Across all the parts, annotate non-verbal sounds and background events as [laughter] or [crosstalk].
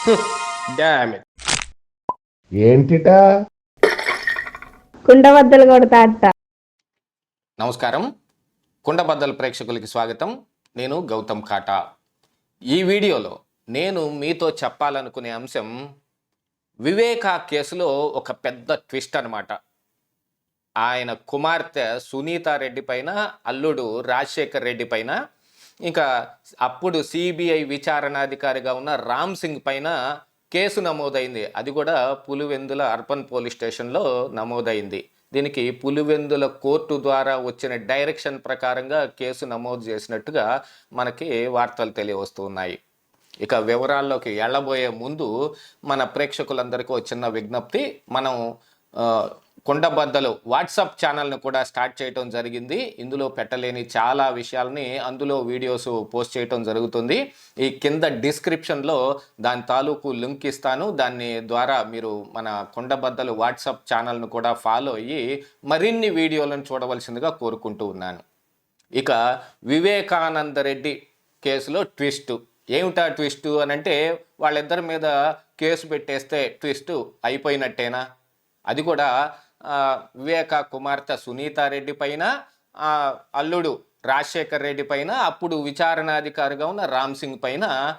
[laughs] ఏంటిటా? కుండబద్దలు కొడతా అట్ట నమస్కారం. కుండబద్దల ప్రేక్షకులకి స్వాగతం. నేను గౌతమ్ కాటా. ఈ వీడియోలో నేను మీతో చెప్పాలనుకునే అంశం వివేకా కేసులో ఒక పెద్ద ట్విస్ట్ అన్నమాట. ఆయన కుమార్తె సునీతారెడ్డి పైన అల్లుడు రాజశేఖర్ రెడ్డి పైన ఇంకా అప్పుడు సిబిఐ విచారణాధికారిగా ఉన్న రామ్ సింగ్ పైన కేసు నమోదైంది. అది కూడా పులివెందుల అర్బన్ పోలీస్ స్టేషన్లో నమోదైంది. దీనికి పులివెందుల కోర్టు ద్వారా వచ్చిన డైరెక్షన్ ప్రకారంగా కేసు నమోదు చేసినట్టుగా మనకి వార్తలు తెలియవస్తూ ఉన్నాయి ఇక వివరాల్లోకి వెళ్ళబోయే ముందు మన ప్రేక్షకులందరికీ చిన్న విజ్ఞప్తి. మనం కొండబద్దలు వాట్సాప్ ఛానల్ను కూడా స్టార్ట్ చేయటం జరిగింది. ఇందులో పెట్టలేని చాలా విషయాలని అందులో వీడియోస్ పోస్ట్ చేయటం జరుగుతుంది. ఈ కింద డిస్క్రిప్షన్లో దాని తాలూకు లింక్ ఇస్తాను. దాన్ని ద్వారా మీరు మన కొండబద్దలు వాట్సాప్ ఛానల్ను కూడా ఫాలో అయ్యి మరిన్ని వీడియోలను చూడవలసిందిగా కోరుకుంటూ ఉన్నాను. ఇక వివేకానంద రెడ్డి కేసులో ట్విస్ట్. ఏమిటా ట్విస్ట్ అని అంటే వాళ్ళిద్దరి మీద కేసు పెట్టేస్తే ట్విస్ట్ అయిపోయినట్టేనా? అది కూడా వివేక కుమార్తె సునీతారెడ్డి పైన అల్లుడు రాజశేఖర్ రెడ్డి పైన అప్పుడు విచారణాధికారిగా ఉన్న రామ్ సింగ్ పైన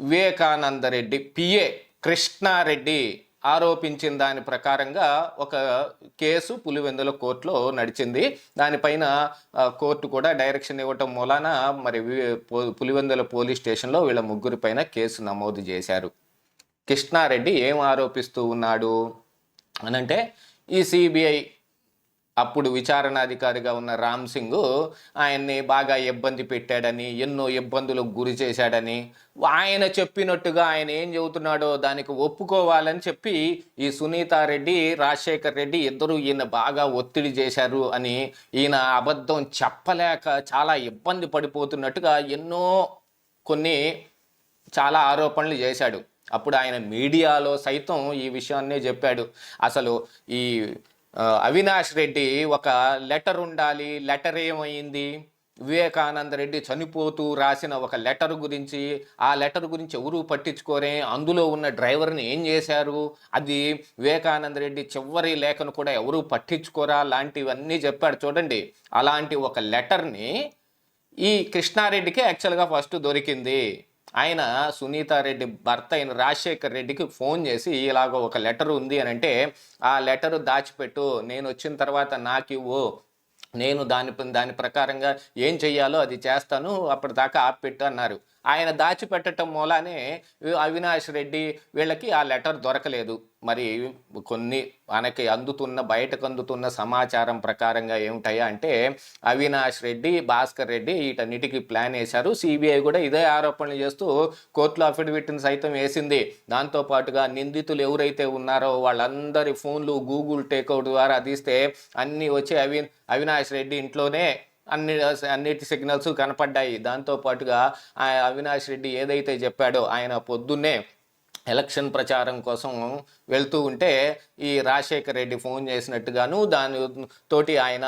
వివేకానంద రెడ్డి పిఏ కృష్ణారెడ్డి ఆరోపించిన దాని ప్రకారంగా ఒక కేసు పులివెందుల కోర్టులో నడిచింది. దానిపైన కోర్టు కూడా డైరెక్షన్ ఇవ్వటం మూలాన మరి పో- పులివెందుల పోలీస్ స్టేషన్లో వీళ్ళ ముగ్గురి పైన కేసు నమోదు చేశారు. కృష్ణారెడ్డి ఏం ఆరోపిస్తూ ఉన్నాడు? అనంటే ఈ సిబిఐ అప్పుడు విచారణాధికారిగా ఉన్న రామ్ సింగ్ ఆయన్ని బాగా ఇబ్బంది పెట్టాడని ఎన్నో ఇబ్బందులకు గురి చేశాడని ఆయన చెప్పినట్టుగా ఆయన ఏం చెబుతున్నాడో దానికి ఒప్పుకోవాలని చెప్పి ఈ సునీతారెడ్డి రాజశేఖర్ రెడ్డి ఇద్దరు ఈయన బాగా ఒత్తిడి చేశారు అని ఈయన అబద్ధం చెప్పలేక చాలా ఇబ్బంది పడిపోతున్నట్టుగా ఎన్నో కొన్ని చాలా ఆరోపణలు చేశాడు. అప్పుడు ఆయన మీడియాలో సైతం ఈ విషయాన్నే చెప్పాడు. అసలు ఈ అవినాష్ రెడ్డి ఒక లెటర్ ఉండాలి లెటర్ ఏమైంది? వివేకానంద రెడ్డి చనిపోతూ రాసిన ఒక లెటర్ గురించి ఆ లెటర్ గురించి ఎవరు పట్టించుకోరే. అందులో ఉన్న డ్రైవర్ని ఏం చేశారు? అది వివేకానంద రెడ్డి చివరి లేఖను కూడా ఎవరు పట్టించుకోరా? లాంటివన్నీ చెప్పాడు. చూడండి అలాంటి ఒక లెటర్ని ఈ కృష్ణారెడ్డికి యాక్చువల్గా ఫస్ట్ దొరికింది. ఆయన సునీతారెడ్డి భర్త అయిన రాజశేఖర్ రెడ్డికి ఫోన్ చేసి ఇలాగ ఒక లెటర్ ఉంది అని అంటే ఆ లెటర్ దాచిపెట్టు నేను వచ్చిన తర్వాత నాకు ఇవ్వు నేను దాని దాని ప్రకారంగా ఏం చెయ్యాలో అది చేస్తాను అప్పటిదాకా ఆపిపెట్టు అన్నారు. ఆయన దాచిపెట్టడం మూలానే అవినాష్ రెడ్డి వీళ్ళకి ఆ లెటర్ దొరకలేదు. మరి కొన్ని మనకి అందుతున్న బయటకు అందుతున్న సమాచారం ప్రకారంగా ఏమిటాయా అంటే అవినాష్ రెడ్డి భాస్కర్ రెడ్డి వీటన్నిటికీ ప్లాన్ వేశారు. సిబిఐ కూడా ఇదే ఆరోపణలు చేస్తూ కోర్టులో అఫిడవిట్ని సైతం వేసింది. దాంతోపాటుగా నిందితులు ఎవరైతే ఉన్నారో వాళ్ళందరి ఫోన్లు గూగుల్ టేక్అవుట్ ద్వారా తీస్తే అన్నీ వచ్చి అవి అవినాష్ రెడ్డి ఇంట్లోనే అన్ని అన్నిటి సిగ్నల్స్ కనపడ్డాయి. దాంతోపాటుగా అవినాష్ రెడ్డి ఏదైతే చెప్పాడో ఆయన పొద్దున్నే ఎలక్షన్ ప్రచారం కోసం వెళ్తూ ఉంటే ఈ రాజశేఖర్ రెడ్డి ఫోన్ చేసినట్టుగాను దాని తోటి ఆయన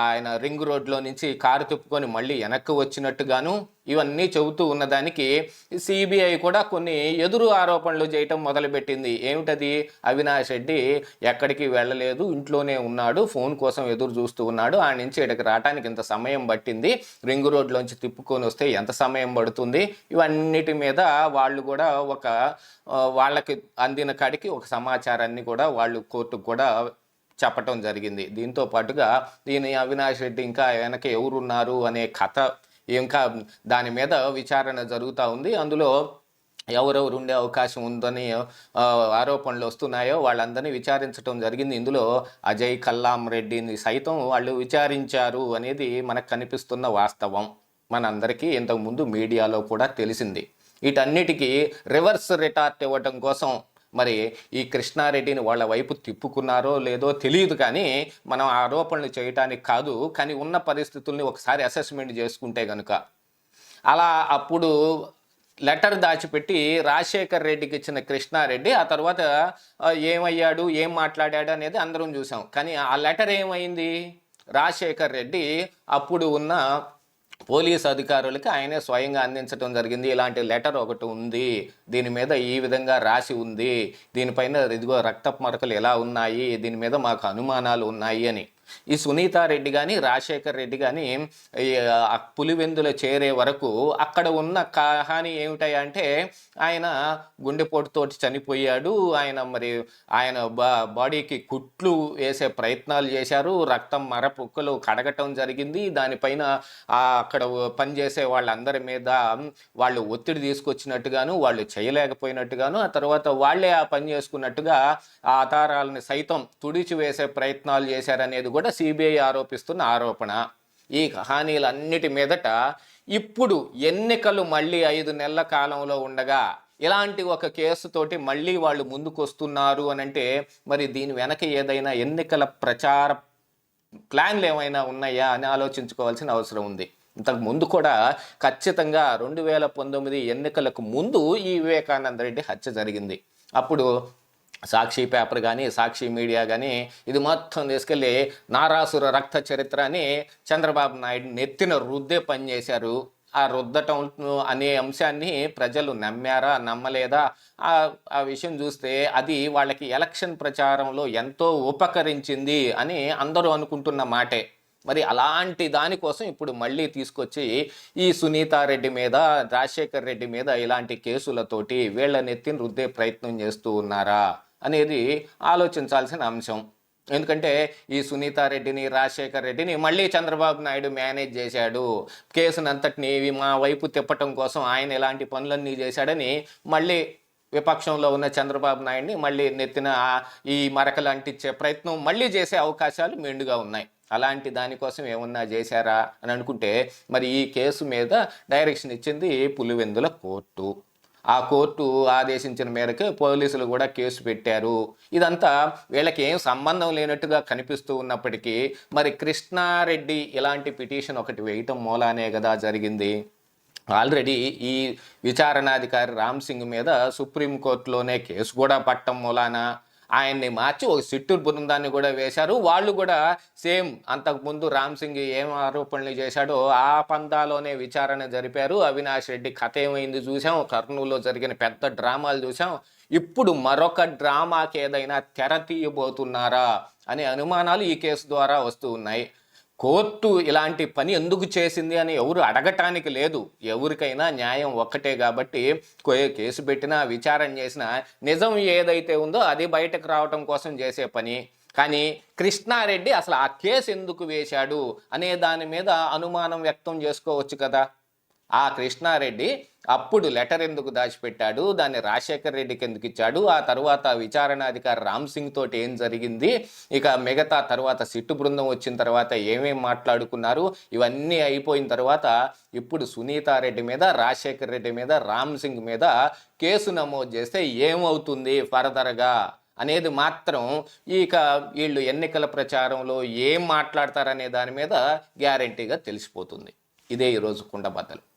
ఆయన రింగ్ రోడ్లో నుంచి కారు తిప్పుకొని మళ్ళీ వెనక్కి వచ్చినట్టుగాను ఇవన్నీ చెబుతూ ఉన్నదానికి సిబిఐ కూడా కొన్ని ఎదురు ఆరోపణలు చేయటం మొదలుపెట్టింది. ఏమిటది? అవినాష్ రెడ్డి ఎక్కడికి వెళ్ళలేదు ఇంట్లోనే ఉన్నాడు ఫోన్ కోసం ఎదురు చూస్తూ ఉన్నాడు ఆ నుంచి ఇక్కడికి రావడానికి ఇంత సమయం పట్టింది రింగ్ రోడ్లోంచి తిప్పుకొని వస్తే ఎంత సమయం పడుతుంది? ఇవన్నిటి మీద వాళ్ళు కూడా ఒక వాళ్ళకి అందిన కాడికి ఒక సమాచారాన్ని కూడా వాళ్ళు కోర్టుకు కూడా చెప్పటం జరిగింది. దీంతో పాటుగా దీని అవినాష్ రెడ్డి ఇంకా వెనక ఎవరున్నారు అనే కథ ఇంకా దాని మీద విచారణ జరుగుతూ ఉంది. అందులో ఎవరెవరు ఉండే అవకాశం ఉందని ఆరోపణలు వస్తున్నాయో వాళ్ళందరినీ విచారించడం జరిగింది. ఇందులో అజయ్ కల్లాం రెడ్డిని సైతం వాళ్ళు విచారించారు అనేది మనకు కనిపిస్తున్న వాస్తవం. మనందరికీ ఇంతకుముందు మీడియాలో కూడా తెలిసింది. వీటన్నిటికీ రివర్స్ రిటార్ట్ ఇవ్వటం కోసం మరి ఈ కృష్ణారెడ్డిని వాళ్ళ వైపు తిప్పుకున్నారో లేదో తెలియదు కానీ మనం ఆరోపణలు చేయటానికి కాదు కానీ ఉన్న పరిస్థితుల్ని ఒకసారి అసెస్మెంట్ చేసుకుంటే కనుక అలా అప్పుడు లెటర్ దాచిపెట్టి రాజశేఖర్ రెడ్డికి ఇచ్చిన కృష్ణారెడ్డి ఆ తర్వాత ఏమయ్యాడు ఏం మాట్లాడాడు అనేది అందరం చూసాం. కానీ ఆ లెటర్ ఏమైంది? రాజశేఖర్ రెడ్డి అప్పుడు ఉన్న పోలీస్ అధికారులకి ఆయనే స్వయంగా అందించడం జరిగింది. ఇలాంటి లెటర్ ఒకటి ఉంది. దీని మీద ఈ విధంగా రాసి ఉంది. దీనిపైన ఇదిగో రక్తపు మరకలు ఎలా ఉన్నాయి? దీని మీద మాకు అనుమానాలు ఉన్నాయి అని. ఈ సునీతారెడ్డి కానీ రాజశేఖర్ రెడ్డి కానీ పులివెందులో చేరే వరకు అక్కడ ఉన్న కహాని ఏమిటంటే ఆయన గుండెపోటుతోటి చనిపోయాడు. ఆయన మరి ఆయన బా బాడీకి కుట్లు వేసే ప్రయత్నాలు చేశారు. రక్తం మరపుక్కలు కడగటం జరిగింది. దానిపైన అక్కడ పనిచేసే వాళ్ళందరి మీద వాళ్ళు ఒత్తిడి తీసుకొచ్చినట్టుగాను వాళ్ళు చేయలేకపోయినట్టుగాను ఆ తర్వాత వాళ్ళే ఆ పని చేసుకున్నట్టుగా ఆ ఆధారాలను సైతం తుడిచి వేసే ప్రయత్నాలు చేశారనేది కూడా సిబిఐ ఆరోపిస్తున్న ఆరోపణ. ఈ కహానీలన్నిటి మీదట ఇప్పుడు ఎన్నికలు మళ్ళీ ఐదు నెలల కాలంలో ఉండగా ఇలాంటి ఒక కేసుతోటి మళ్ళీ వాళ్ళు ముందుకు వస్తున్నారు అని అంటే మరి దీని వెనక ఏదైనా ఎన్నికల ప్రచార ప్లాన్లు ఏమైనా ఉన్నాయా అని ఆలోచించుకోవాల్సిన అవసరం ఉంది. ఇంతకు ముందు కూడా ఖచ్చితంగా రెండు వేల పంతొమ్మిది ఎన్నికలకు ముందు ఈ వివేకానంద రెడ్డి హత్య జరిగింది. అప్పుడు సాక్షి పేపర్ కానీ సాక్షి మీడియా కానీ ఇది మొత్తం తీసుకెళ్ళి నారాసుర రక్త చరిత్ర అని చంద్రబాబు నాయుడు నెత్తిన రుద్దే పనిచేశారు ఆ రుద్దటం అనే అంశాన్ని ప్రజలు నమ్మారా నమ్మలేదా? ఆ ఆ విషయం చూస్తే అది వాళ్ళకి ఎలక్షన్ ప్రచారంలో ఎంతో ఉపకరించింది అని అందరూ అనుకుంటున్న మాటే. మరి అలాంటి దానికోసం ఇప్పుడు మళ్ళీ తీసుకొచ్చి ఈ సునీతారెడ్డి మీద రాజశేఖర్ రెడ్డి మీద ఇలాంటి కేసులతోటి వీళ్ళ నెత్తిని రుద్దే ప్రయత్నం చేస్తూ ఉన్నారా? అనేది ఆలోచించాల్సిన అంశం. ఎందుకంటే ఈ సునీతారెడ్డిని రాజశేఖర్ రెడ్డిని మళ్ళీ చంద్రబాబు నాయుడు మేనేజ్ చేశాడు. కేసునంతటిని ఇవి మా వైపు తిప్పటం కోసం ఆయన ఎలాంటి పనులన్నీ చేశాడని మళ్ళీ విపక్షంలో ఉన్న చంద్రబాబు నాయుడిని మళ్ళీ నెత్తిన ఈ మరకలు అంటించే ప్రయత్నం మళ్ళీ చేసే అవకాశాలు మెండుగా ఉన్నాయి. అలాంటి దానికోసం ఏమన్నా చేశారా అని అనుకుంటే మరి ఈ కేసు మీద డైరెక్షన్ ఇచ్చింది పులివెందుల కోర్టు. ఆ కోర్టు ఆదేశించిన మేరకు పోలీసులు కూడా కేసు పెట్టారు. ఇదంతా వీళ్ళకి ఏం సంబంధం లేనట్టుగా కనిపిస్తూ ఉన్నప్పటికీ మరి కృష్ణారెడ్డి ఇలాంటి పిటిషన్ ఒకటి వేయటం మూలానే కదా జరిగింది. ఆల్రెడీ ఈ విచారణాధికారి రామ్ సింగ్ మీద సుప్రీంకోర్టులోనే కేసు కూడా పట్టం మూలాన? ఆయన్ని మార్చి ఒక సిట్టూరు బృందాన్ని కూడా వేశారు. వాళ్ళు కూడా సేమ్ అంతకుముందు రామ్ సింగ్ ఏం ఆరోపణలు చేశాడో ఆ పందాలోనే విచారణ జరిపారు. అవినాష్ రెడ్డి కథ ఏమైంది చూసాం. కర్నూలులో జరిగిన పెద్ద డ్రామాలు చూసాం. ఇప్పుడు మరొక డ్రామాకి ఏదైనా తెర తీయబోతున్నారా అనే అనుమానాలు ఈ కేసు ద్వారా వస్తూ ఉన్నాయి. కోర్టు ఇలాంటి పని ఎందుకు చేసింది అని ఎవరు అడగటానికి లేదు. ఎవరికైనా న్యాయం ఒక్కటే కాబట్టి కో- కేసు పెట్టినా విచారణ చేసినా నిజం ఏదైతే ఉందో అది బయటకు రావటం కోసం చేసే పని. కానీ కృష్ణారెడ్డి అసలు ఆ కేసు ఎందుకు వేశాడు అనే దాని మీద అనుమానం వ్యక్తం చేసుకోవచ్చు కదా. ఆ కృష్ణారెడ్డి అప్పుడు లెటర్ ఎందుకు దాచిపెట్టాడు? దాన్ని రాజశేఖర్ రెడ్డికి ఎందుకు ఇచ్చాడు? ఆ తర్వాత విచారణాధికారి రామ్ సింగ్ తోటి ఏం జరిగింది? ఇక మిగతా తర్వాత సిట్టు బృందం వచ్చిన తర్వాత ఏమేమి మాట్లాడుకున్నారు? ఇవన్నీ అయిపోయిన తర్వాత ఇప్పుడు సునీతారెడ్డి మీద రాజశేఖర్ రెడ్డి మీద రామ్ సింగ్ మీద కేసు నమోదు చేస్తే ఏమవుతుంది ఫర్దర్గా అనేది మాత్రం ఇక వీళ్ళు ఎన్నికల ప్రచారంలో ఏం మాట్లాడతారనే దాని మీద గ్యారంటీగా తెలిసిపోతుంది. ఇదే ఈరోజు కుండబద్దలు.